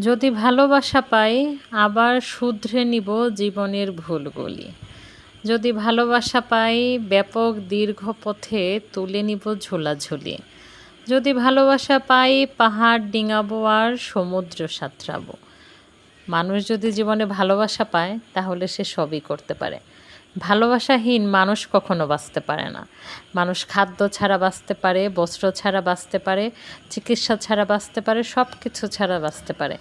যদি ভালোবাসা পাই, আবার শুধরে নিব জীবনের ভুলগুলি। যদি ভালোবাসা পাই, ব্যাপক দীর্ঘ পথে তুলে নিব ঝোলাঝুলি। যদি ভালোবাসা পাই, পাহাড় ডিঙাবো আর সমুদ্র সাঁতরাবো। মানুষ যদি জীবনে ভালোবাসা পায়, তাহলে সে সবই করতে পারে। ভালোবাসাহীন মানুষ কখনো বাঁচতে পারে না। মানুষ খাদ্য ছাড়া বাঁচতে পারে, বস্ত্র ছাড়া বাঁচতে পারে, চিকিৎসা ছাড়া বাঁচতে পারে সব কিছু ছাড়া বাঁচতে পারে।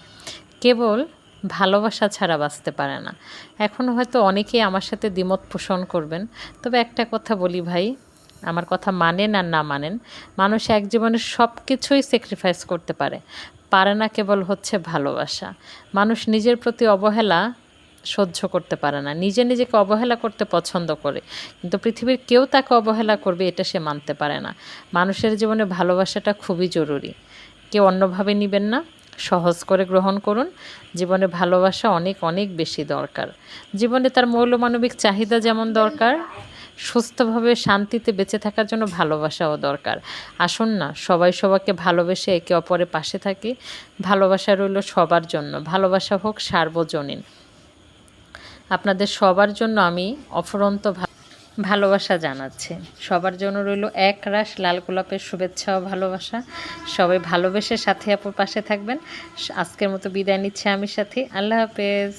কেবল ভালোবাসা ছাড়া বাঁচতে পারে না। এখন হয়তো অনেকেই আমার সাথে দ্বিমত পোষণ করবেন। তবে একটা কথা বলি ভাই, আমার কথা মানেন আর না মানেন, মানুষ এক জীবনে সব কিছুই স্যাক্রিফাইস করতে পারে। পারে না কেবল হচ্ছে ভালোবাসা। মানুষ নিজের প্রতি অবহেলা সহ্য করতে পারে না। নিজে নিজেকে অবহেলা করতে পছন্দ করে। কিন্তু পৃথিবীর কেউ তাকে অবহেলা করবে এটা সে মানতে পারে না। মানুষের জীবনে ভালোবাসাটা খুবই জরুরি। কেউ অন্যভাবে নেবেন না। সহজ করে গ্রহণ করুন। জীবনে ভালোবাসা অনেক অনেক বেশি দরকার। জীবনে তার মৌলমানবিক চাহিদা যেমন দরকার, সুস্থভাবে শান্তিতে বেঁচে থাকার জন্য ভালোবাসাও দরকার। আসুন না, সবাই সবাইকে ভালোবেসে একে অপরের পাশে থাকি। ভালোবাসা রইল সবার জন্য। ভালোবাসা হোক সার্বজনীন। আপনাদের সবার জন্য আমি অফরন্ত ভালোবাসা জানাচ্ছি। সবার জন্য রইল এক রাশ লাল গোলাপের শুভেচ্ছা ও ভালোবাসা। সবাই ভালোবেসে সাথে আপুর পাশে থাকবেন। আজকের মতো বিদায় নিচ্ছে আমি সাথে। আল্লাহ হাফেজ।